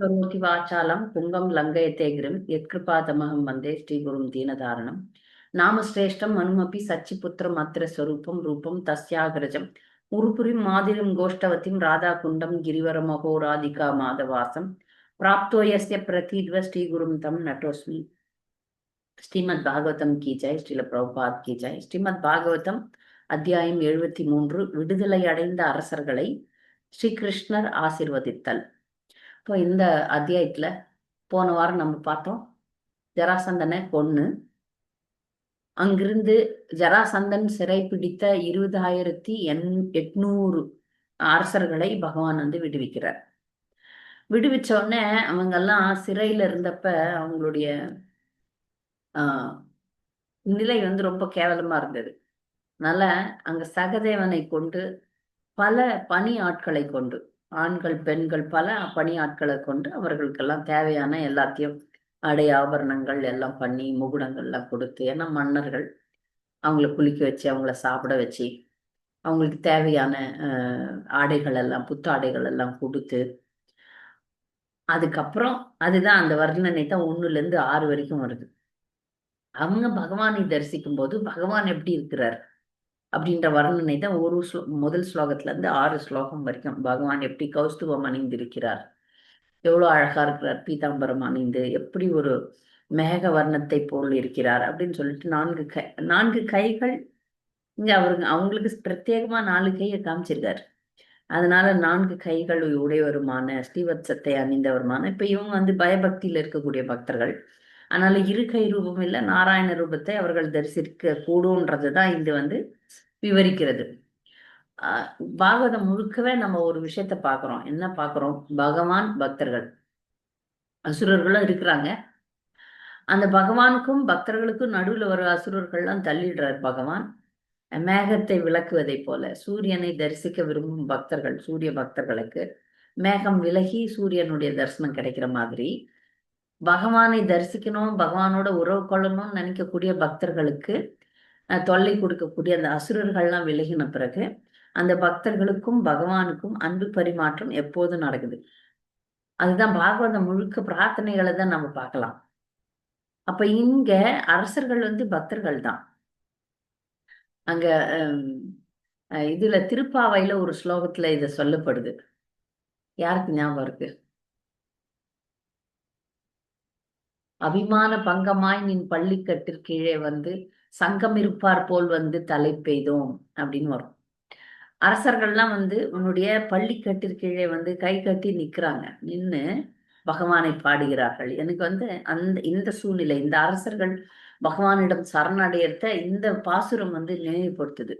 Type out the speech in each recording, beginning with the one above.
கரோதி வாச்சாலம் புங்கம் லங்கயத்தே கிரிம் யத்கிருபாதமகம் வந்தே ஸ்ரீகுரும் தீனதாரணம். நாமசிரேஷ்டம் மனுமபி சச்சிபுத்திரம் அத்திர ஸ்வரூபம் ரூபம் தஸ்யாகிரஜம். உருபுரிம் மாதிரிம் கோஷ்டவதிம் ராதாகுண்டம் கிரிவரமகோ ராதிகா மாதவாசம். பிராப்தோயஸ்ய பிரதீத்வ ஸ்ரீகுரும் தம் நட்டோஸ்மி ஸ்ரீமத் பாகவதம் கி ஜெய் ஸ்ரீல பிரபுபாத் கி ஜெய். ஸ்ரீமத் பாகவதம் அத்தியாயம் எழுபத்தி மூன்று விடுதலை அடைந்த அரசர்களை ஸ்ரீகிருஷ்ணர் ஆசிர்வதித்தல். இப்போ இந்த அத்தியாயத்தில் போன வாரம் நம்ம பார்த்தோம் ஜராசந்தனை கொன்று அங்கிருந்து ஜராசந்தன் சிறை பிடித்த இருபதாயிரத்தி எண் எட்நூறு அரசர்களை பகவான் வந்து விடுவிக்கிறார். விடுவிச்ச உடனே அவங்கெல்லாம் சிறையில் இருந்தப்ப அவங்களுடைய நிலை வந்து ரொம்ப கேவலமா இருந்தது. அதனால அங்க சகதேவனை கொண்டு பல பணி ஆட்களை கொண்டு ஆண்கள் பெண்கள் பல பணியாட்களை கொண்டு அவர்களுக்கெல்லாம் தேவையான எல்லாத்தையும் அடை ஆபரணங்கள் எல்லாம் பண்ணி முகுடங்கள் எல்லாம் கொடுத்து ஏன்னா மன்னர்கள் அவங்கள குளிக்க வச்சு அவங்கள சாப்பிட வச்சு அவங்களுக்கு தேவையான ஆடைகள் எல்லாம் புத்தாடைகள் எல்லாம் கொடுத்து அதுக்கப்புறம் அதுதான் அந்த வர்ணனை தான் ஒன்றுலேருந்து ஆறு வரைக்கும் வருது. அவங்க பகவானை தரிசிக்கும் போது பகவான் எப்படி இருக்கிறார்? அப்படின்ற வர்ணனை தான் ஒரு ஸ்லோ முதல் ஸ்லோகத்திலேருந்து ஆறு ஸ்லோகம் வரைக்கும் பகவான் எப்படி கௌஸ்துவம் அணிந்திருக்கிறார்? எவ்வளோ அழகாக இருக்கிறார் பீதாம்பரம் அணிந்து எப்படி ஒரு மேக வர்ணத்தை போல் இருக்கிறார் அப்படின்னு சொல்லிட்டு நான்கு கை நான்கு கைகள் இங்கே அவருங்க அவங்களுக்கு பிரத்யேகமாக நாலு கையை காமிச்சிருக்காரு. அதனால நான்கு கைகள் உடையவருமான ஸ்ரீவத்சத்தை அணிந்தவருமான இப்போ இவங்க வந்து பயபக்தியில் இருக்கக்கூடிய பக்தர்கள். அதனால இரு கை ரூபம் இல்லை நாராயண ரூபத்தை அவர்கள் தரிசிக்க கூடும்ன்றது தான் இது வந்து விவரிக்கிறது. பாகவதம் முழுக்கவே நம்ம ஒரு விஷயத்த பார்க்குறோம் என்ன பார்க்குறோம் பகவான் பக்தர்கள். அசுரர்களும் இருக்கிறாங்க. அந்த பகவானுக்கும் பக்தர்களுக்கும் நடுவில் வர அசுரர்கள்லாம் தள்ளிடுறார் பகவான். மேகத்தை விளக்குவதை போல. சூரியனை தரிசிக்க விரும்பும் பக்தர்கள் சூரிய பக்தர்களுக்கு மேகம் விலகி சூரியனுடைய தரிசனம் கிடைக்கிற மாதிரி பகவானை தரிசிக்கணும் பகவானோட உறவு கொள்ளணும்னு நினைக்கக்கூடிய பக்தர்களுக்கு தொல்லை கொடுக்கக்கூடிய அந்த அசுரர்கள்லாம் விலகின பிறகு அந்த பக்தர்களுக்கும் பகவானுக்கும் அன்பு பரிமாற்றம் எப்போதும் நடக்குது. அதுதான் பாகவதம் முழுக்க பிரார்த்தனைகளை தான் நம்ம பார்க்கலாம். அப்ப இங்க அரசர்கள் வந்து பக்தர்கள் தான். அங்க இதுல திருப்பாவையில ஒரு ஸ்லோகத்துல இத சொல்லப்படுது. யாருக்கு ஞாபகம் இருக்கு? அபிமான பங்கமாய் நின் பள்ளிக்கட்டிற்கு வந்து சங்கம் இருப்பார் போல் வந்து தலை பெய்தோம் அப்படின்னு வரும். அரசர்கள்லாம் வந்து உன்னுடைய பள்ளி கட்டிற்கீழே வந்து கை கட்டி நிற்கிறாங்க நின்று பகவானை பாடுகிறார்கள். எனக்கு வந்து அந்த இந்த சூழ்நிலை இந்த அரசர்கள் பகவானிடம் சரணடையத்த இந்த பாசுரம் வந்து நினைவுபடுத்துது.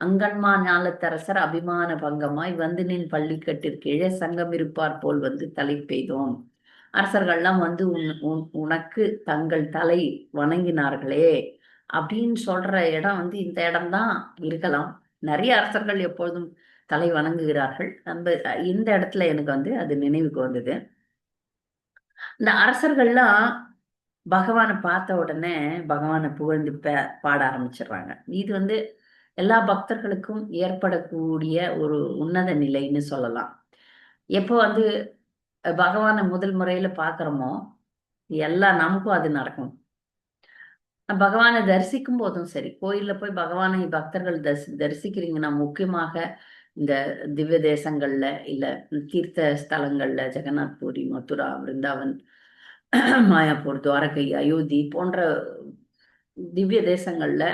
அங்கன்மா ஞாலத்தரசர் அபிமான பங்கமாய் வந்து நின் பள்ளிக்கட்டிற்கீழே சங்கம் இருப்பார் போல் வந்து தலை பெய்தோம். அரசர்கள்லாம் வந்து உன் உனக்கு தங்கள் தலை வணங்கினார்களே. அப்படின்னு சொல்ற இடம் வந்து இந்த இடம்தான் இருக்கலாம். நிறைய அரசர்கள் எப்பொழுதும் தலை வணங்குகிறார்கள். நம்ம இந்த இடத்துல எனக்கு வந்து அது நினைவுக்கு வந்தது. இந்த அரசர்கள்லாம் பகவானை பார்த்த உடனே பகவானை புகழ்ந்து பாட ஆரம்பிச்சிடுறாங்க. இது வந்து எல்லா பக்தர்களுக்கும் ஏற்படக்கூடிய ஒரு உன்னத நிலைன்னு சொல்லலாம். எப்போ வந்து பகவானை முதல் முறையில பாக்குறோமோ எல்லாம் நமக்கும் அது நடக்கும். பகவானை தரிசிக்கும் போதும் சரி. கோயில்ல போய் பகவானை பக்தர்கள் தரிசி தரிசிக்கிறீங்கன்னா முக்கியமாக இந்த திவ்ய தேசங்கள்ல இல்ல தீர்த்த ஸ்தலங்கள்ல ஜெகநாத் பூரி மதுரா விருந்தாவன் மாயாப்பூர் துவாரகை அயோத்தி போன்ற திவ்ய தேசங்கள்ல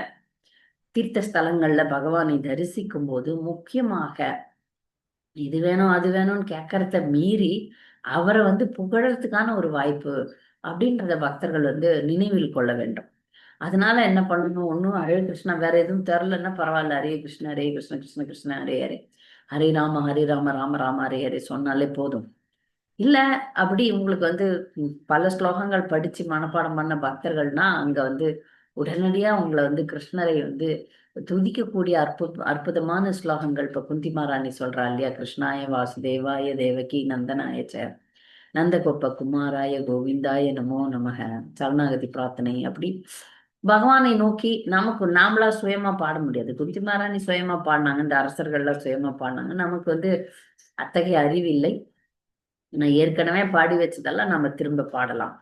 தீர்த்த ஸ்தலங்கள்ல பகவானை தரிசிக்கும் போது முக்கியமாக இது வேணும் அது வேணும்னு கேட்கறத மீறி அவரை வந்து புகழறதுக்கான ஒரு வாய்ப்பு அப்படின்றத பக்தர்கள் வந்து நினைவில் கொள்ள வேண்டும். அதனால என்ன பண்ணணும்? ஒன்றும் ஹரே கிருஷ்ணா வேற எதுவும் தெரிலன்னா பரவாயில்ல. ஹரே கிருஷ்ண ஹரே கிருஷ்ண கிருஷ்ண கிருஷ்ண ஹரே ஹரே. ஹரே ராம ஹரே ராம ராம ராம ஹரே ஹரே சொன்னாலே போதும். இல்ல அப்படி உங்களுக்கு வந்து பல ஸ்லோகங்கள் படிச்சு மனப்பாடம் பண்ண பக்தர்கள்னா அங்க வந்து உடனடியா உங்களை வந்து கிருஷ்ணரை வந்து துதிக்கக்கூடிய அற்புத அற்புதமான ஸ்லோகங்கள். இப்ப குந்திமாராணி சொல்றா இல்லையா? கிருஷ்ணாய வாசுதேவாய தேவகி நந்தனாயச்ச நந்தகோப்ப குமாராய கோவிந்தாய நமோ நமக. சரணாகதி பிரார்த்தனை. அப்படி பகவானை நோக்கி நமக்கு நாமளா சுயமா பாட முடியாது. குந்தி மாராணி சுயமா பாடினாங்க. இந்த அரசர்கள்லாம் சுயமா பாடினாங்க. நமக்கு வந்து அத்தகைய அறிவு இல்லை. நான் ஏற்கனவே பாடி வச்சதெல்லாம் நம்ம திரும்ப பாடலாம்.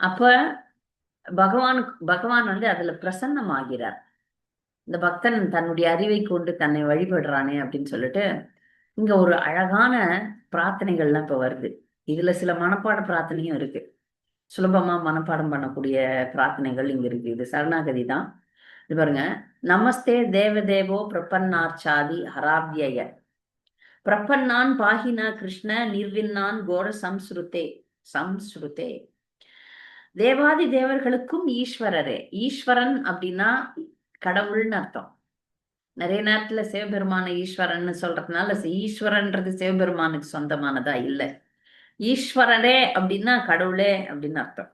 அப்ப பகவானுக்கு பகவான் வந்து அதுல பிரசன்னமாகிறார். இந்த பக்தன் தன்னுடைய அறிவை கொண்டு தன்னை வழிபடுறானே அப்படின்னு சொல்லிட்டு இங்க ஒரு அழகான பிரார்த்தனைகள்லாம் இப்ப வருது. இதுல சில மனப்பாட பிரார்த்தனையும் இருக்கு. சுலபமா மனப்பாடம் பண்ணக்கூடிய பிரார்த்தனைகள் இங்க இருக்கு. இது சரணாகதி தான். இது பாருங்க. நமஸ்தே தேவதேவோ பிரபன்னார்ச்சாதி ஹராபியய பிரபன்னான் பாகினா கிருஷ்ண நிர்வின்னான் கோர சம்ஸ்ருதே. சம்ஸ்ருதே. தேவாதி தேவர்களுக்கும் ஈஸ்வரரே. ஈஸ்வரன் அப்படின்னா கடவுள்னு அர்த்தம். நிறைய நேரத்துல சிவபெருமான ஈஸ்வரன் சொல்றதுனால ஈஸ்வரன்றது சிவபெருமானுக்கு சொந்தமானதா இல்லை. ஈஸ்வரரே அப்படின்னா கடவுளே அப்படின்னு அர்த்தம்.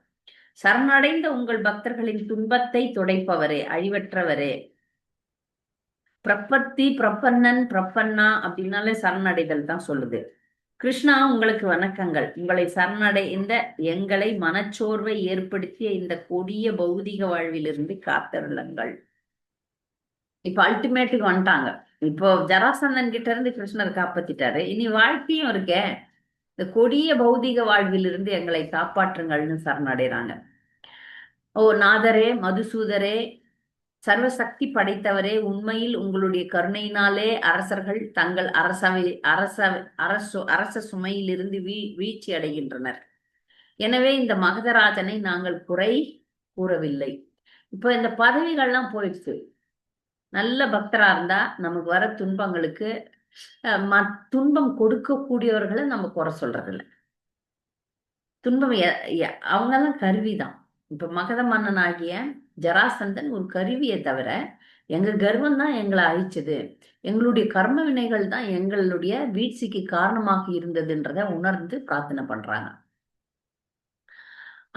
சரணடைந்த உங்கள் பக்தர்களின் துன்பத்தை துடைப்பவரே அழிவற்றவரே. பிரப்பத்தி பிரப்பன்னன் பிரப்பன்னா அப்படின்னாலே சரணடைதல் தான் சொல்லுது. கிருஷ்ணா உங்களுக்கு வணக்கங்கள். உங்களை சரணடைந்த எங்களை மனச்சோர்வை ஏற்படுத்திய இந்த கொடிய பௌதிக வாழ்விலிருந்து காத்தருளுங்கள். இப்ப அல்டிமேட்டுக்கு வந்துட்டாங்க. இப்போ ஜராசந்தன் கிட்ட இருந்து கிருஷ்ணர் காப்பாத்திட்டாரு. இனி வாழ்க்கையும் இருக்கே. இந்த கொடிய பௌதிக வாழ்விலிருந்து எங்களை காப்பாற்றுங்கள்னு சரணடைறாங்க. ஓ நாதரே மதுசூதரே சர்வசக்தி படைத்தவரே உண்மையில் உங்களுடைய கருணையினாலே அரசர்கள் தங்கள் அரசவை அரச அரசு அரச சுமையிலிருந்து வீ வீழ்ச்சி அடைகின்றனர். எனவே இந்த மகதராஜனை நாங்கள் குறை கூறவில்லை. இப்போ இந்த பதவிகள்லாம் போயிடுச்சு. நல்ல பக்தரா இருந்தா நமக்கு வர துன்பங்களுக்கு துன்பம் கொடுக்கக்கூடியவர்களை நம்ம குறை சொல்றது இல்லை துன்பம் அவங்கெல்லாம் கருவிதான். இப்ப மகத மன்னன் ஆகிய ஜராசந்தன் ஒரு கருவியை தவிர எங்க கர்வம் தான் எங்களை அழிச்சது. எங்களுடைய கர்ம வினைகள் தான் எங்களுடைய வீழ்ச்சிக்கு காரணமாக இருந்ததுன்றத உணர்ந்து பிரார்த்தனை பண்றாங்க.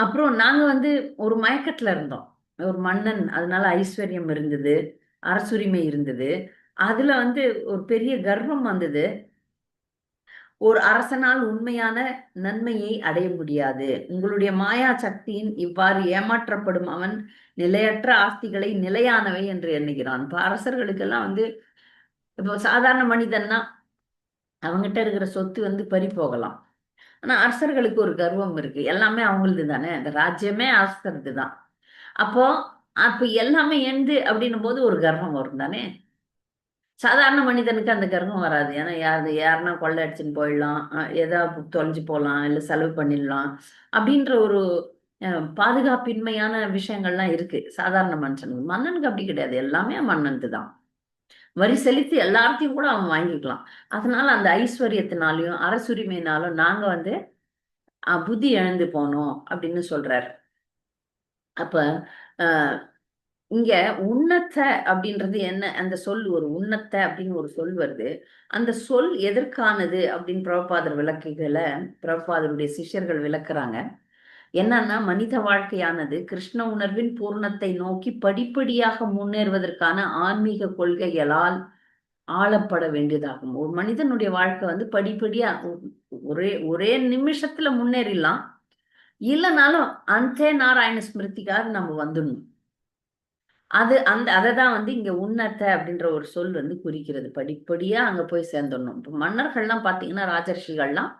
அப்புறம் நாங்க வந்து ஒரு மயக்கத்துல இருந்தோம். ஒரு மன்னன் அதனால ஐஸ்வர்யம் இருந்தது அரசுரிமை இருந்தது. அதுல வந்து ஒரு பெரிய கர்வம் வந்தது. ஒரு அரசனால் உண்மையான நன்மையை அடைய முடியாது. உங்களுடைய மாயா சக்தியின் இவ்வாறு ஏமாற்றப்படும் அவன் நிலையற்ற ஆஸ்திகளை நிலையானவை என்று எண்ணுகிறான். இப்ப அரசர்களுக்கெல்லாம் வந்து இப்போ சாதாரண மனிதன்னா அவங்ககிட்ட இருக்கிற சொத்து வந்து பறி போகலாம். ஆனா அரசர்களுக்கு ஒரு கர்வம் இருக்கு. எல்லாமே அவங்களது தானே. அந்த ராஜ்யமே அரசரது தான். அப்போ அப்ப எல்லாமே எந்து அப்படின்னும் போது ஒரு கர்வம் வரும் தானே? சாதாரண மனிதனுக்கு அந்த கர்வம் வராது. ஏன்னா யாரு யாருன்னா கொள்ளை அடிச்சுன்னு போயிடலாம். ஏதாவது தொலைஞ்சு போகலாம் இல்லை செலவு பண்ணிடலாம் அப்படின்ற ஒரு பாதுகாப்பின்மையான விஷயங்கள்லாம் இருக்கு. சாதாரண மனுஷனுக்கு. மன்னனுக்கு அப்படி கிடையாது. எல்லாமே மன்னனுக்கு தான். வரி செலுத்தி எல்லாத்தையும் கூட அவன் வாங்கிக்கலாம். அதனால அந்த ஐஸ்வர்யத்தினாலையும் அரசுரிமையினாலும் நாங்க வந்து புத்தி இழந்து போனோம் அப்படின்னு சொல்றாரு. அப்ப இங்க உன்னத்த அப்படின்றது என்ன? அந்த சொல் ஒரு உன்னத்த அப்படின்னு ஒரு சொல் வருது. அந்த சொல் எதற்கானது அப்படின்னு பிரபாதர் விளக்குகளை பிரபாதருடைய சிஷ்யர்கள் விளக்குறாங்க. என்னன்னா மனித வாழ்க்கையானது கிருஷ்ண உணர்வின் பூர்ணத்தை நோக்கி படிப்படியாக முன்னேறுவதற்கான ஆன்மீக கொள்கைகளால் ஆளப்பட வேண்டியதாகும். ஒரு மனிதனுடைய வாழ்க்கை வந்து படிப்படியா ஒரே ஒரே நிமிஷத்துல முன்னேறிடலாம். இல்லைனாலும் அந்தே நாராயண ஸ்மிருதிக்காக நம்ம வந்துடணும். அது அந்த அதை தான் வந்து இங்க உன்னத்தை அப்படின்ற ஒரு சொல் வந்து குறிக்கிறது. படிப்படியா அங்க போய் சேர்ந்துடணும். இப்போ மன்னர்கள்லாம் பாத்தீங்கன்னா ராஜர்ஷிகள்லாம்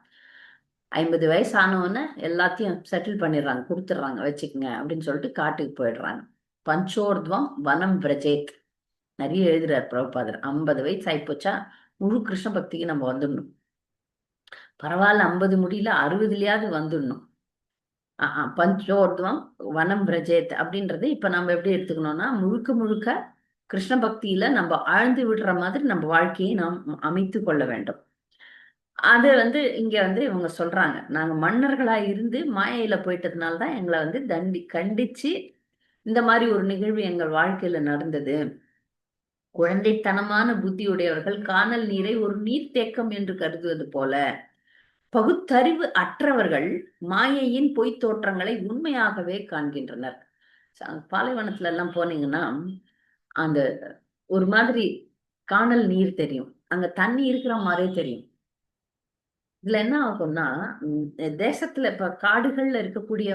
ஐம்பது வயசு ஆனவொன்னே எல்லாத்தையும் செட்டில் பண்ணிடுறாங்க கொடுத்துட்றாங்க வச்சுக்கோங்க அப்படின்னு சொல்லிட்டு காட்டுக்கு போயிடுறாங்க. பஞ்சோர்துவம் வனம் பிரஜேத். நிறைய எழுதுறாரு பிரபாதர் ஐம்பது வயசு ஆயிப்போச்சா? முழு கிருஷ்ண பக்திக்கு நம்ம வந்துடணும். பரவாயில்ல ஐம்பது முடியல அறுபதுலயாவது வந்துடணும். பஞ்சோர்துவம் வனம் பிரஜேத் அப்படின்றது இப்ப நம்ம எப்படி எடுத்துக்கணும்னா முழுக்க முழுக்க கிருஷ்ண பக்தியில நம்ம ஆழ்ந்து விடுற மாதிரி நம்ம வாழ்க்கையை நாம் அமைத்து கொள்ள வேண்டும். அது வந்து இங்க வந்து இவங்க சொல்றாங்க. நாங்க மன்னர்களா இருந்து மாயையில போயிட்டதுனால தான் எங்களை வந்து தண்டி கண்டிச்சு இந்த மாதிரி ஒரு நிகழ்வு எங்கள் வாழ்க்கையில நடந்தது. குழந்தைத்தனமான புத்தியுடையவர்கள் காணல் நீரை ஒரு நீர்த்தேக்கம் என்று கருதுவது போல பகுத்தறிவு அற்றவர்கள் மாயையின் பொய்த் தோற்றங்களை உண்மையாகவே காண்கின்றனர். பாலைவனத்துல எல்லாம் போனீங்கன்னா அந்த ஒரு மாதிரி காணல் நீர் தெரியும். அங்க தண்ணி இருக்கிற மாதிரியே தெரியும். இதுல என்ன ஆகும்னா தேசத்துல இப்ப காடுகள்ல இருக்கக்கூடிய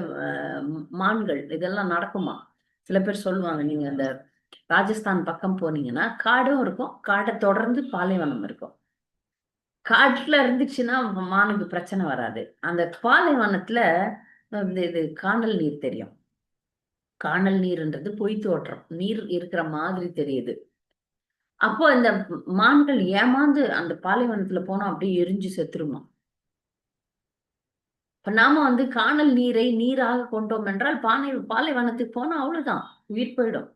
மான்கள் இதெல்லாம் நடக்குமா? சில பேர் சொல்லுவாங்க நீங்க அந்த ராஜஸ்தான் பக்கம் போனீங்கன்னா காடும் இருக்கும் காடை தொடர்ந்து பாலைவனம் இருக்கும். காட்டுல இருந்துச்சுன்னா மானுக்கு பிரச்சனை வராது. அந்த பாலைவனத்துல இந்த இது காணல் நீர் தெரியும். காணல் நீர்ன்றது பொய் தோற்றம். நீர் இருக்கிற மாதிரி தெரியுது. அப்போ இந்த மான்கள் ஏமாந்து அந்த பாலைவனத்துல போனா அப்படியே எரிஞ்சு செத்துருமா? இப்ப நாம வந்து காணல் நீரை நீராக கொண்டோம் என்றால் பானை பாலைவனத்துக்கு போனா அவ்வளவுதான் உயிர் போயிடும்.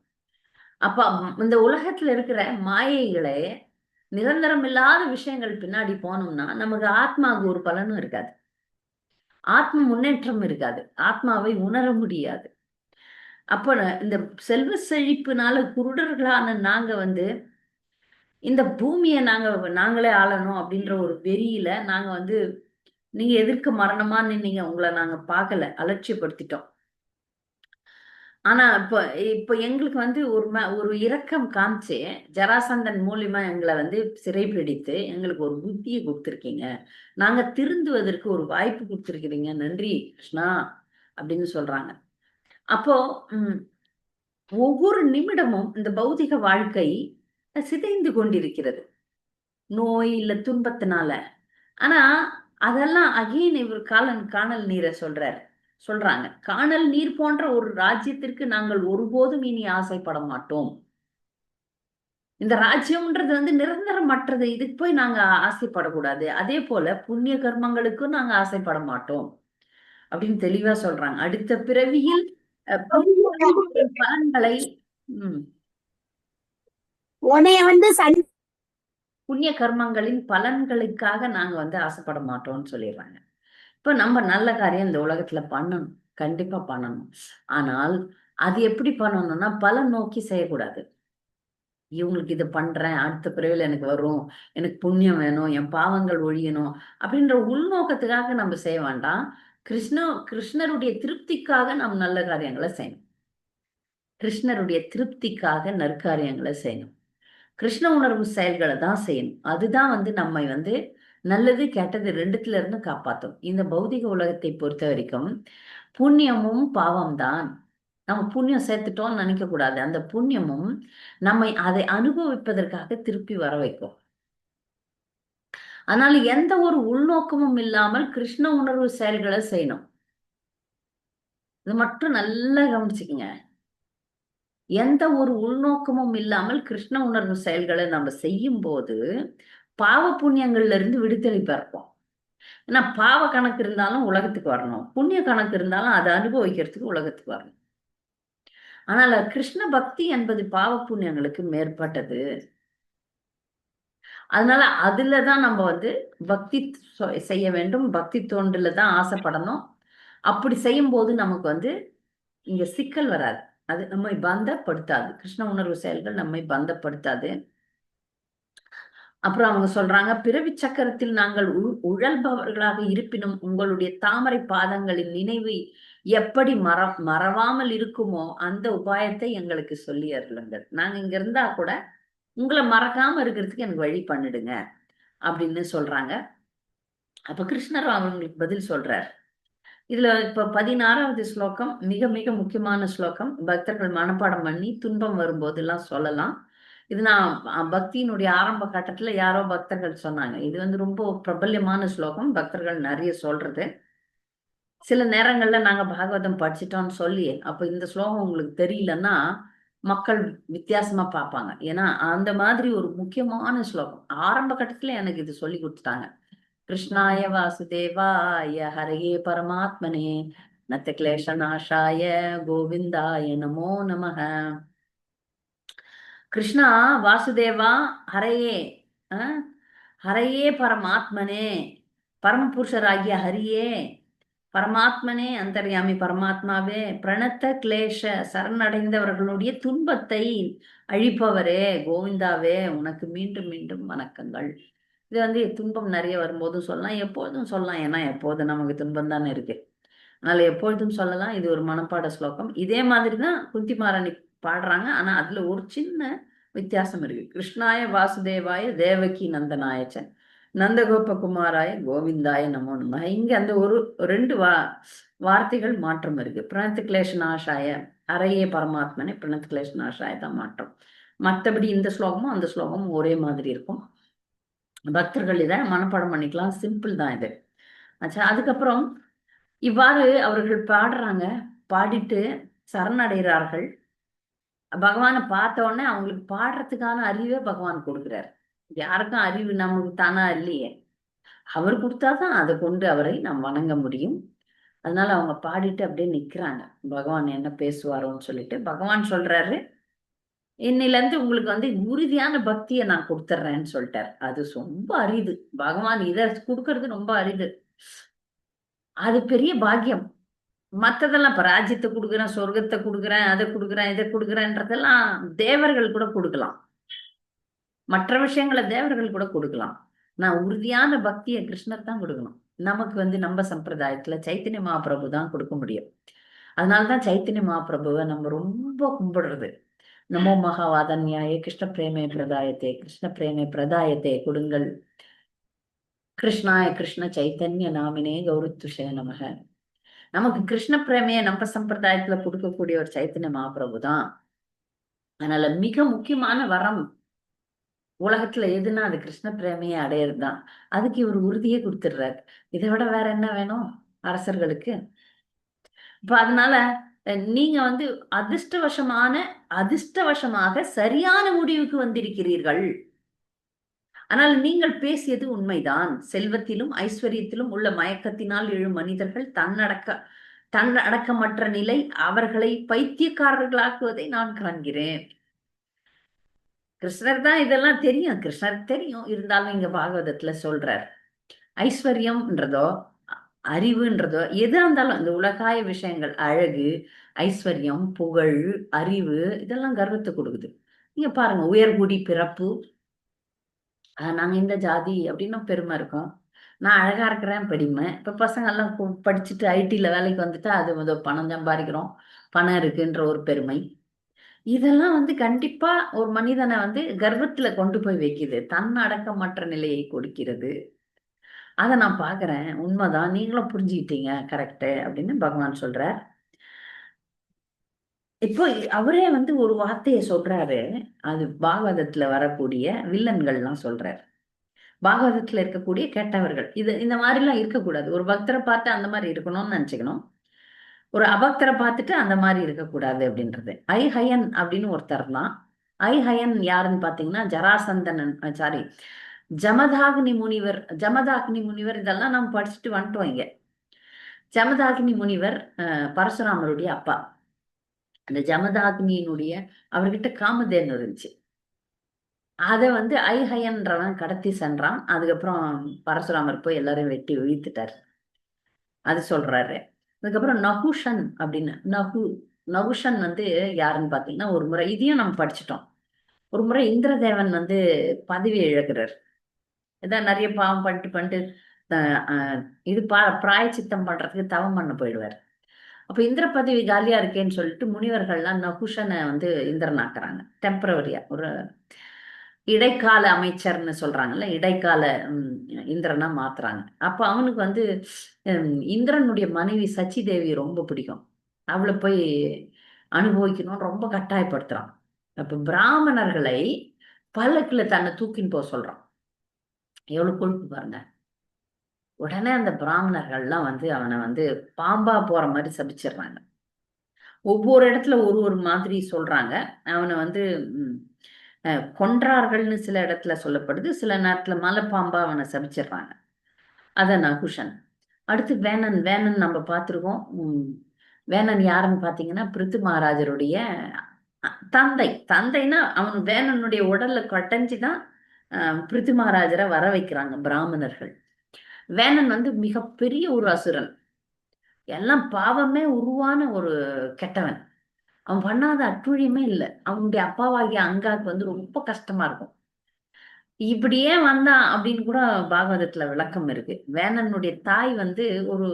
அப்ப இந்த உலகத்துல இருக்கிற மாயைகளை நிரந்தரம் இல்லாத விஷயங்கள் பின்னாடி போனோம்னா நமக்கு ஆத்மாவுக்கு ஒரு பலனும் இருக்காது. ஆத்ம முன்னேற்றம் இருக்காது. ஆத்மாவை உணர முடியாது. அப்ப இந்த செல்வ செழிப்புனால குருடர்களான நாங்க வந்து இந்த பூமியை நாங்க நாங்களே ஆளணும் அப்படின்ற ஒரு வெறியில நாங்க வந்து நீங்க எதிர்க்க மரணமா நீங்க உங்களை நாங்க பார்க்கல. அலட்சியப்படுத்திட்டோம். ஆனா இப்ப இப்ப எங்களுக்கு வந்து ஒரு ஒரு இரக்கம் காமிச்சு ஜராசந்தன் மூலியமா எங்களை வந்து சிறைப்பிடித்து எங்களுக்கு ஒரு புத்தியை கொடுத்துருக்கீங்க. நாங்க திருந்துவதற்கு ஒரு வாய்ப்பு கொடுத்துருக்கிறீங்க. நன்றி கிருஷ்ணா அப்படின்னு சொல்றாங்க. அப்போ உம் ஒவ்வொரு நிமிடமும் இந்த பௌதிக வாழ்க்கை சிதைந்து கொண்டிருக்கிறது. நோய் இல்ல துன்பத்தினால. ஆனா அதெல்லாம் அகைன் இவர் காலன் காணல் நீரை சொல்றாரு. சொல்றாங்க. காணல் நீர் போன்ற ஒரு ராஜ்யத்திற்கு நாங்கள் ஒருபோதும் இனி ஆசைப்பட மாட்டோம். இந்த ராஜ்யம்ன்றது வந்து நிரந்தரமற்றது இதுக்கு போய் நாங்க ஆசைப்படக்கூடாது. அதே போல புண்ணிய கர்மங்களுக்கும் நாங்க ஆசைப்பட மாட்டோம். அப்படின்னு தெளிவா சொல்றாங்க. அடுத்த பிறவியில் பலன்களை உம் வந்து புண்ணிய கர்மங்களின் பலன்களுக்காக நாங்க வந்து ஆசைப்பட மாட்டோம்னு சொல்லிடுறாங்க. இப்போ நம்ம நல்ல காரியம் இந்த உலகத்துல பண்ணணும். கண்டிப்பா பண்ணணும். ஆனால் அது எப்படி பண்ணணும்னா பல நோக்கி செய்யக்கூடாது. இவங்களுக்கு இதை பண்றேன் அடுத்த பிறவில எனக்கு வரும் எனக்கு புண்ணியம் வேணும் என் பாவங்கள் ஒழியணும் அப்படின்ற உள்நோக்கத்துக்காக நம்ம செய்ய வேண்டாம். கிருஷ்ண கிருஷ்ணருடைய திருப்திக்காக நாம் நல்ல காரியங்களை செய்யணும். கிருஷ்ணருடைய திருப்திக்காக நற்காரியங்களை செய்யணும். கிருஷ்ண உணர்வு செயல்களை தான் செய்யணும். அதுதான் வந்து நம்மை வந்து நல்லது கெட்டது ரெண்டுத்துல இருந்து காப்பாற்றும் இந்த பௌதிக உலகத்தை பொறுத்த வரைக்கும் புண்ணியமும் பாவம் தான் நம்ம புண்ணியம் சேர்த்துட்டோம்னு நினைக்க கூடாது. அந்த புண்ணியமும் நம்மை அதை அனுபவிப்பதற்காக திருப்பி வர வைக்கும். அதனால எந்த ஒரு உள்நோக்கமும் இல்லாமல் கிருஷ்ண உணர்வு செயல்களை செய்யணும். இது மட்டும் நல்லா கவனிச்சுக்கங்க. எந்த ஒரு உள்நோக்கமும் இல்லாமல் கிருஷ்ண உணர்வு செயல்களை நம்ம செய்யும் போது பாவ புண்ணியங்கள்ல இருந்து விடுதலை பிறப்போம் ஏன்னா பாவ கணக்கு இருந்தாலும் உலகத்துக்கு வரணும். புண்ணிய கணக்கு இருந்தாலும் அதை அனுபவிக்கிறதுக்கு உலகத்துக்கு வரணும். ஆனால் கிருஷ்ண பக்தி என்பது பாவ புண்ணியங்களுக்கு மேற்பட்டது. அதனால அதுலதான் நம்ம வந்து பக்தி செய்ய வேண்டும். பக்தி தோன்றுல தான் ஆசைப்படணும். அப்படி செய்யும் போது நமக்கு வந்து இங்க சிக்கல் வராது. அது நம்மை பந்தப்படுத்தாது. கிருஷ்ண உணர்வு செயல்கள் நம்மை பந்தப்படுத்தாது. அப்புறம் அவங்க சொல்றாங்க பிறவி சக்கரத்தில் நாங்கள் உழல்பவர்களாக இருப்பினும் உங்களுடைய தாமரை பாதங்களின் நினைவு எப்படி மற மறவாமல் இருக்குமோ அந்த உபாயத்தை எங்களுக்கு சொல்லி அருளுங்கள். நாங்க இங்க இருந்தா கூட உங்களை மறக்காம இருக்கிறதுக்கு எனக்கு வழி பண்ணிடுங்க அப்படின்னு சொல்றாங்க. அப்ப கிருஷ்ணர் அவங்களுக்கு பதில் சொல்றார். இதுல இப்ப பதினாறாவது ஸ்லோகம் மிக மிக முக்கியமான ஸ்லோகம். பக்தர்கள் மனப்பாடம் பண்ணி துன்பம் வரும்போதெல்லாம் சொல்லலாம். இது நான் பக்தியினுடைய ஆரம்ப கட்டத்துல யாரோ பக்தர்கள் சொன்னாங்க. இது வந்து ரொம்ப பிரபல்யமான ஸ்லோகம். பக்தர்கள் நிறைய சொல்றது. சில நேரங்கள்ல நாங்க பாகவதம் படிச்சிட்டோம்னு சொல்லி அப்ப இந்த ஸ்லோகம் உங்களுக்கு தெரியலன்னா மக்கள் வித்தியாசமா பார்ப்பாங்க. ஏன்னா அந்த மாதிரி ஒரு முக்கியமான ஸ்லோகம். ஆரம்ப கட்டத்துல எனக்கு இது சொல்லி கொடுத்துட்டாங்க. கிருஷ்ணாய வாசுதேவாய ஹரையே பரமாத்மனே நத்த கிளேஷநாஷாய கோவிந்தாய நமோ நமக கிருஷ்ணா வாசுதேவா ஹரையே ஹரையே பரமாத்மனே பரமபுருஷராகிய ஹரியே பரமாத்மனே அந்தர்யாமி பரமாத்மாவே பிரணத்த கிளேஷ சரணடைந்தவர்களுடைய துன்பத்தை அழிப்பவரே கோவிந்தாவே உனக்கு மீண்டும் மீண்டும் வணக்கங்கள். இது வந்து துன்பம் நிறைய வரும்போதும் சொல்லலாம் எப்போதும் சொல்லலாம். ஏன்னா எப்போதும் நமக்கு துன்பம் தானே இருக்கு. அதனால எப்பொழுதும் சொல்லலாம். இது ஒரு மனப்பாட ஸ்லோகம். இதே மாதிரி தான் குந்திமாரணி பாடுறாங்க. ஆனா அதுல ஒரு சின்ன வித்தியாசம் இருக்கு. கிருஷ்ணாய வாசுதேவாய தேவகி நந்தனாயச்ச நந்தகோபகுமாராய கோவிந்தாய நமோ நம. இங்க அந்த ஒரு ரெண்டு வா வார்த்தைகள் மாற்றம் இருக்கு. பிரணத் கிளேஷனாஷாய அறையே பரமாத்மனை பிரணத் கிளேஷனாஷாய தான் மாற்றம். மற்றபடி இந்த ஸ்லோகமும் அந்த ஸ்லோகமும் ஒரே மாதிரி இருக்கும். பக்தர்கள் இதை மனப்பாடம் பண்ணிக்கலாம். சிம்பிள் தான் இது. ஆச்சா அதுக்கப்புறம் இவ்வாறு அவர்கள் பாடுறாங்க. பாடிட்டு சரணடைகிறார்கள். பகவானை பார்த்த உடனே அவங்களுக்கு பாடுறதுக்கான அறிவே பகவான் கொடுக்குறாரு. யாருக்கும் அறிவு நமக்கு தானா இல்லையே. அவர் கொடுத்தாதான் அதை கொண்டு அவரை நாம் வணங்க முடியும். அதனால அவங்க பாடிட்டு அப்படியே நிக்கிறாங்க. பகவான் என்ன பேசுவாரோன்னு சொல்லிட்டு. பகவான் சொல்றாரு இன்னில இருந்து உங்களுக்கு வந்து உறுதியான பக்தியை நான் கொடுத்துட்றேன்னு சொல்லிட்டார். அது ரொம்ப அரிது. பகவான் இதை கொடுக்கறது ரொம்ப அரிது. அது பெரிய பாக்கியம். மற்றதெல்லாம் இப்ப ராஜ்யத்தை கொடுக்குறேன் சொர்க்கத்தை கொடுக்குறேன் அதை கொடுக்குறேன் இதை கொடுக்குறேன்றதெல்லாம் தேவர்கள் கூட கொடுக்கலாம். மற்ற விஷயங்களை தேவர்கள் கூட கொடுக்கலாம். நான் உறுதியான பக்தியை கிருஷ்ணர் தான் கொடுக்கணும். நமக்கு வந்து நம்ம சம்பிரதாயத்துல சைத்தன்ய மகாபிரபு தான் கொடுக்க முடியும். அதனாலதான் சைத்தன்ய மகாபிரபுவை நம்ம ரொம்ப கும்பிடுறது. நமோ மகாவாதன்யாய கிருஷ்ண பிரேமே பிரதாயத்தே கிருஷ்ண பிரேமே பிரதாயத்தே கொடுங்கள். கிருஷ்ணாய கிருஷ்ண சைத்தன்ய நாமினே கௌரித்துஷே நமக. நமக்கு கிருஷ்ண பிரேமைய நம்ம சம்பிரதாயத்துல கொடுக்கக்கூடிய ஒரு சைத்தன்ய மகாபிரபு தான். அதனால மிக முக்கியமான வரம் உலகத்துல எதுனா அது கிருஷ்ண பிரேமையை அடையிறது தான். அதுக்கு இவர் உறுதியே கொடுத்துடுறாரு. இதை விட வேற என்ன வேணும் அரசர்களுக்கு? இப்ப அதனால நீங்க வந்து அதிர்ஷ்டவசமான அதிர்ஷ்டவசமாக சரியான முடிவுக்கு வந்திருக்கிறீர்கள். ஆனால் நீங்கள் பேசியது உண்மைதான். செல்வத்திலும் ஐஸ்வர்யத்திலும் உள்ள மயக்கத்தினால் எழும் மனிதர்கள் தன்னடக்க தன்னடக்கமற்ற நிலை அவர்களை பைத்தியக்காரர்களாக்குவதை நான் காண்கிறேன். கிருஷ்ணர் தான் இதெல்லாம் தெரியும். கிருஷ்ணர் தெரியும். இருந்தாலும் இங்க பாகவதத்துல சொல்றார் ஐஸ்வர்யம்ன்றதோ அறிவுன்றதோ எது இருந்தாலும் இந்த உலகாய விஷயங்கள் அழகு ஐஸ்வர்யம் புகழ் அறிவு இதெல்லாம் கர்வத்தை கொடுக்குது. நீங்க பாருங்க உயர்குடி பிறப்பு நாங்க இந்த ஜாதி அப்படின்னு பெருமை இருக்கும். நான் அழகா இருக்கிறேன் பெருமை. இப்ப பசங்க எல்லாம் படிச்சுட்டு ஐடில வேலைக்கு வந்துட்டா அது பணம் சம்பாதிக்கிறோம். பணம் இருக்குன்ற ஒரு பெருமை. இதெல்லாம் வந்து கண்டிப்பா ஒரு மனிதனை வந்து கர்வத்துல கொண்டு போய் வைக்குது. தன் அடக்கமற்ற நிலையை கொடுக்கிறது. அதை நான் பாக்குறேன். உண்மைதான். நீங்களும் புரிஞ்சுக்கிட்டீங்க. கரெக்டு அப்படின்னு பகவான் சொல்றார். இப்போ அவரே வந்து ஒரு வார்த்தையை சொல்றாரு. அது பாகவதத்துல வரக்கூடிய வில்லன்கள்லாம் சொல்றாரு. பாகவதத்துல இருக்கக்கூடிய கெட்டவர்கள். இது இந்த மாதிரிலாம் இருக்கக்கூடாது. ஒரு பக்தரை பார்த்து அந்த மாதிரி இருக்கணும்னு நினச்சிக்கணும். ஒரு அபக்தரை பார்த்துட்டு அந்த மாதிரி இருக்கக்கூடாது அப்படின்றது. ஐ ஹயன் அப்படின்னு ஒருத்தர் தான். ஐ ஹயன் யாருன்னு பார்த்தீங்கன்னா ஜராசந்தனன் சாரி ஜமதாக்னி முனிவர். ஜமதாக்னி முனிவர் இதெல்லாம் நம்ம படிச்சுட்டு வந்துட்டோம் இங்க. ஜமதாக்னி முனிவர் பரசுராமருடைய அப்பா. அந்த ஜமதாக்னியினுடைய அவர்கிட்ட காமதேனு இருந்துச்சு. அதை வந்து ஐஹயன்றவன் கடத்தி சென்றான். அதுக்கப்புறம் பரசுராமர் போய் எல்லாரையும் வெட்டி வீழ்த்துட்டார். அது சொல்றாரு. அதுக்கப்புறம் நகுஷன் அப்படின்னு நகு நகுஷன் வந்து யாருன்னு பாத்தீங்கன்னா ஒரு முறை இதையும் நம்ம படிச்சிட்டோம். ஒரு முறை இந்திரதேவன் வந்து பதவி இழக்கிறார். இதான் நிறைய பாவம் பண்ணிட்டு பண்ணிட்டு இது பா பிராயச்சித்தம் பண்றதுக்கு தவம் பண்ண போயிடுவார். அப்ப இந்திர பதவி காலியா இருக்கேன்னு சொல்லிட்டு முனிவர்கள்லாம் நகுஷனை வந்து இந்திரன் ஆக்குறாங்க டெம்பரவரியா ஒரு இடைக்கால அமைச்சர்னு சொல்றாங்கல்ல இடைக்கால இந்திரனா மாத்துறாங்க. அப்ப அவனுக்கு வந்து இந்திரனுடைய மனைவி சச்சி தேவி ரொம்ப பிடிக்கும். அவளை போய் அனுபவிக்கணும்னு ரொம்ப கட்டாயப்படுத்துறான். அப்ப பிராமணர்களை பல்லக்கில் தன்னை தூக்கின்னு போக சொல்றான். எவ்வளவு கொழுப்பு பாருங்க. உடனே அந்த பிராமணர்கள்லாம் வந்து அவனை வந்து பாம்பா போற மாதிரி சபிச்சிடுறாங்க ஒவ்வொரு இடத்துல ஒரு ஒரு மாதிரி சொல்றாங்க. அவனை வந்து கொன்றார்கள்னு சில இடத்துல சொல்லப்படுது. சில நேரத்துல மலைப்பாம்பா அவனை சபிச்சிடுறாங்க அத நகுஷன். அடுத்து வேணன் வேணன் நம்ம பார்த்துருக்கோம் வேணன் யாருன்னு பார்த்தீங்கன்னா பிருத்து மகாராஜருடைய தந்தை. தந்தைனா அவன் வேணனுடைய உடல்ல கட்டஞ்சி தான் பிருத்து மகாராஜரை வர வைக்கிறாங்க பிராமணர்கள். வேணன் வந்து மிகப்பெரிய ஒரு அசுரன். எல்லாம் பாவமே உருவான ஒரு கெட்டவன். அவன் பண்ணாத அட்டுழியமே இல்லை. அவனுடைய அப்பாவாகிய அங்காக்கு வந்து ரொம்ப கஷ்டமா இருக்கும். இப்படியே வந்தான் அப்படின்னு கூட பாகவதத்துல விளக்கம் இருக்கு. வேணனுடைய தாய் வந்து ஒரு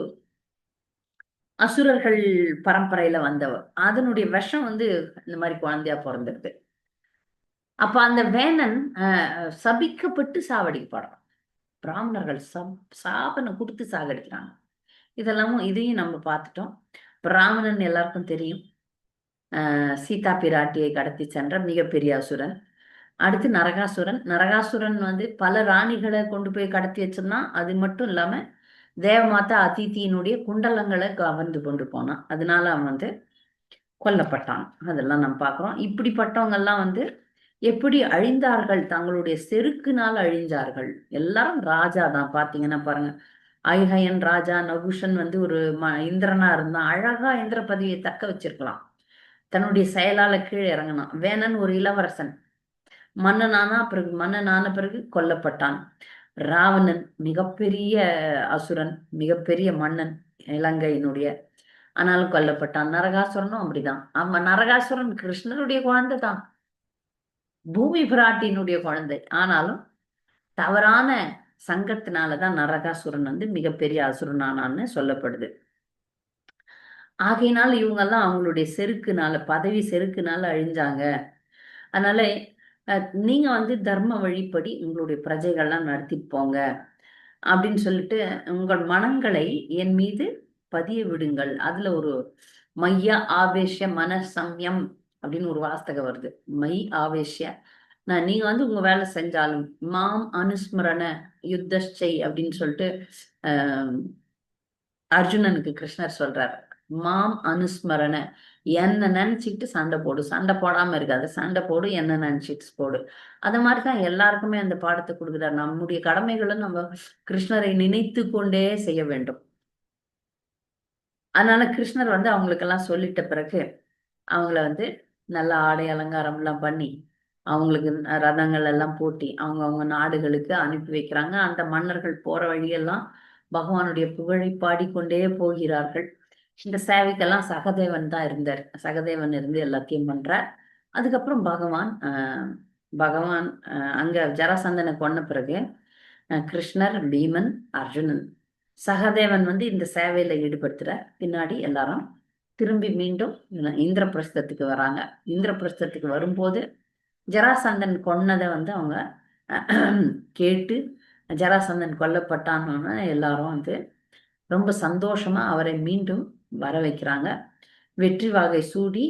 அசுரர்கள் பரம்பரையில வந்தவர் அதனுடைய விஷம் வந்து இந்த மாதிரி குழந்தையா பிறந்திருக்கு அப்ப அந்த வேணன் சபிக்கப்பட்டு சாவடிக்கப்படுறான். பிராமணர்கள் சப் சாபனை கொடுத்து சாகடிக்கிறாங்க. இதெல்லாமும் இதையும் நம்ம பார்த்துட்டோம். பிராமணன் எல்லாருக்கும் தெரியும். சீதா பிராட்டியை கடத்தி சென்ற மிகப்பெரிய அசுரன். அடுத்து நரகாசுரன். நரகாசுரன் வந்து பல ராணிகளை கொண்டு போய் கடத்தி வச்சிருந்தான். அது மட்டும் இல்லாம தேவமாதா அதித்தியினுடைய குண்டலங்களை கவர்ந்து கொண்டு போனான். அதனால அவன் வந்து கொல்லப்பட்டான். அதெல்லாம் நம்ம பார்க்குறோம். இப்படிப்பட்டவங்கெல்லாம் வந்து எப்படி அழிந்தார்கள்? தங்களுடைய செருக்குனால் அழிஞ்சார்கள். எல்லாரும் ராஜா தான். பார்த்தீங்கன்னா பாருங்க. ஐஹயன் ராஜா நகுஷன் வந்து ஒரு ம இந்திரனா இருந்தான். அழகா இந்திர பதவியை தக்க வச்சிருக்கலாம். தன்னுடைய செயலால கீழே இறங்கினான். வேணன் ஒரு இளவரசன். மன்னனானா பிறகு மன்னனான பிறகு கொல்லப்பட்டான். ராவணன் மிகப்பெரிய அசுரன் மிகப்பெரிய மன்னன் இலங்கையினுடைய. ஆனாலும் கொல்லப்பட்டான். நரகாசுரனும் அப்படிதான். அவன் நரகாசுரன் கிருஷ்ணருடைய குழந்தை தான் பூமி பிராட்டியினுடைய குழந்தை. ஆனாலும் தவறான சங்கத்தினாலதான் நரகாசுரன் வந்து மிகப்பெரிய அசுரனானான்னு சொல்லப்படுது. ஆகையினால இவங்கெல்லாம் அவங்களுடைய செருக்குனால பதவி செருக்குனால அழிஞ்சாங்க. அதனால நீங்க வந்து தர்ம வழிப்படி உங்களுடைய பிரஜைகள்லாம் நடத்தி போங்க. அப்படின்னு சொல்லிட்டு உங்கள் மனங்களை என் மீது பதிய விடுங்கள். அதுல ஒரு மைய ஆவேஷ மன சம்யம் அப்படின்னு ஒரு வாஸ்தகம் வருது. மை ஆவேஷ்ய. நான் நீங்க வந்து உங்க வேலை செஞ்சாலும் மாம் அனுஸ்மரண யுத்தஷ்டை அப்படின்னு சொல்லிட்டு ஆஹ் அர்ஜுனனுக்கு கிருஷ்ணர் சொல்றார். மாம் அனுஸ்மரண. என்ன நினைச்சுக்கிட்டு சண்டை போடு. சண்டை போடாம இருக்காது சண்டை போடு என்ன நினைச்சிட்டு போடு. அது மாதிரிதான் எல்லாருக்குமே அந்த பாடத்தை கொடுக்குறாரு. நம்முடைய கடமைகளை நம்ம கிருஷ்ணரை நினைத்து கொண்டே செய்ய வேண்டும். அதனால கிருஷ்ணர் வந்து அவங்களுக்கெல்லாம் சொல்லிட்ட பிறகு அவங்கள வந்து நல்ல ஆடை அலங்காரம் எல்லாம் பண்ணி அவங்களுக்கு ரதங்கள் எல்லாம் பூட்டி அவங்க அவங்க நாடுகளுக்கு அனுப்பி வைக்கிறாங்க. அந்த மன்னர்கள் போற வழியெல்லாம் பகவானுடைய புகழை பாடிக்கொண்டே போகிறார்கள். இந்த சேவைக்கெல்லாம் சகதேவன் தான் இருந்தார். சகதேவன் இருந்து எல்லாத்தையும் பண்றார். அதுக்கப்புறம் பகவான் பகவான் அங்க ஜராசந்தனை கொன்ன பிறகு கிருஷ்ணர் பீமன் அர்ஜுனன் சகதேவன் வந்து இந்த சேவையில ஈடுபடுத்துற பின்னாடி எல்லாரும் திரும்பி மீண்டும் இந்திரபிரஸ்தத்துக்கு வராங்க. இந்திரபிரஸ்தத்துக்கு வரும்போது ஜராசந்தன் கொன்னதை வந்து அவங்க கேட்டு ஜராசந்தன் கொல்லப்பட்டான்னு எல்லாரும் வந்து ரொம்ப சந்தோஷமா அவரை மீண்டும் வர வைக்கிறாங்க. வெற்றி வாகை சூடி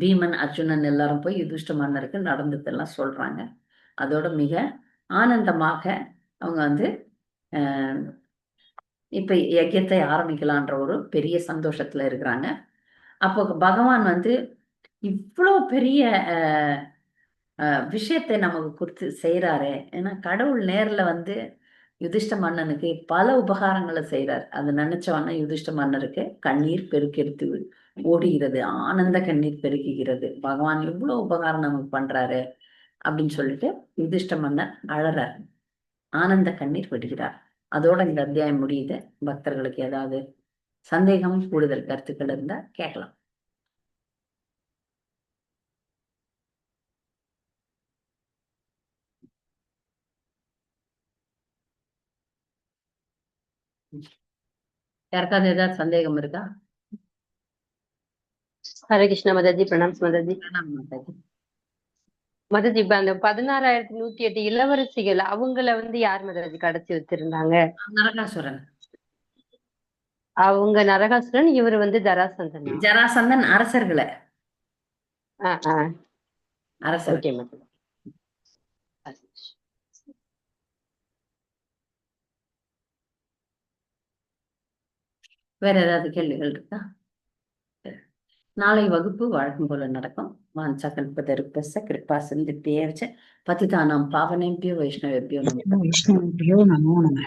பீமன் அர்ஜுனன் எல்லாரும் போய் யுதிஷ்ட மன்னருக்கு நடந்ததெல்லாம் சொல்றாங்க. அதோட மிக ஆனந்தமாக அவங்க வந்து இப்போ யஜ்யத்தை ஆரம்பிக்கலான்ற ஒரு பெரிய சந்தோஷத்தில் இருக்கிறாங்க. அப்போ பகவான் வந்து இவ்வளோ பெரிய விஷயத்தை நமக்கு கொடுத்து செய்கிறாரு ஏன்னா கடவுள் நேரில் வந்து யுதிஷ்ட மன்னனுக்கு பல உபகாரங்களை செய்கிறார் அதை நினச்சவொன்னே யுதிஷ்ட மன்னருக்கு கண்ணீர் பெருக்கெடுத்து ஓடுகிறது. ஆனந்த கண்ணீர் பெருக்குகிறது. பகவான் இவ்வளோ உபகாரம் நமக்கு பண்றாரு அப்படின்னு சொல்லிட்டு யுதிஷ்ட மன்னர் அழறார். ஆனந்த கண்ணீர் விடுகிறார். அதோட இந்த அத்தியாயம் முடியுது. பக்தர்களுக்கு ஏதாவது சந்தேகம் கூடுதல் கருத்துக்கள் இருந்தா கேட்கலாம். யாருக்காவது ஏதாவது சந்தேகம் இருக்கா? ஹரே கிருஷ்ண மதஜி பிரணாம் மதஜி. மதஜி. இப்ப அந்த பதினாறாயிரத்தி நூத்தி எட்டு இளவரசிகள் அவங்கள வந்து யார் மதஜி கடத்தி வச்சிருந்தாங்க? நரகாசுரன். அவங்க நரகாசுரன் இவர் வந்து ஜராசந்தன். ஜராசந்தன் அரசர்களை. அரசர். ஓகே மதஜி வேற ஏதாவது கேள்விகள் இருக்கா? நாளை வகுப்பு வழக்கம் போல நடக்கும். வாஞ்சா கல்பதருப்பச கிருப்பா சிந்திப்பேவச்ச பதிதானாம் பாவனேபியோ வைஷ்ணவேபியோ வைஷ்ணவேபியோ நமோ நம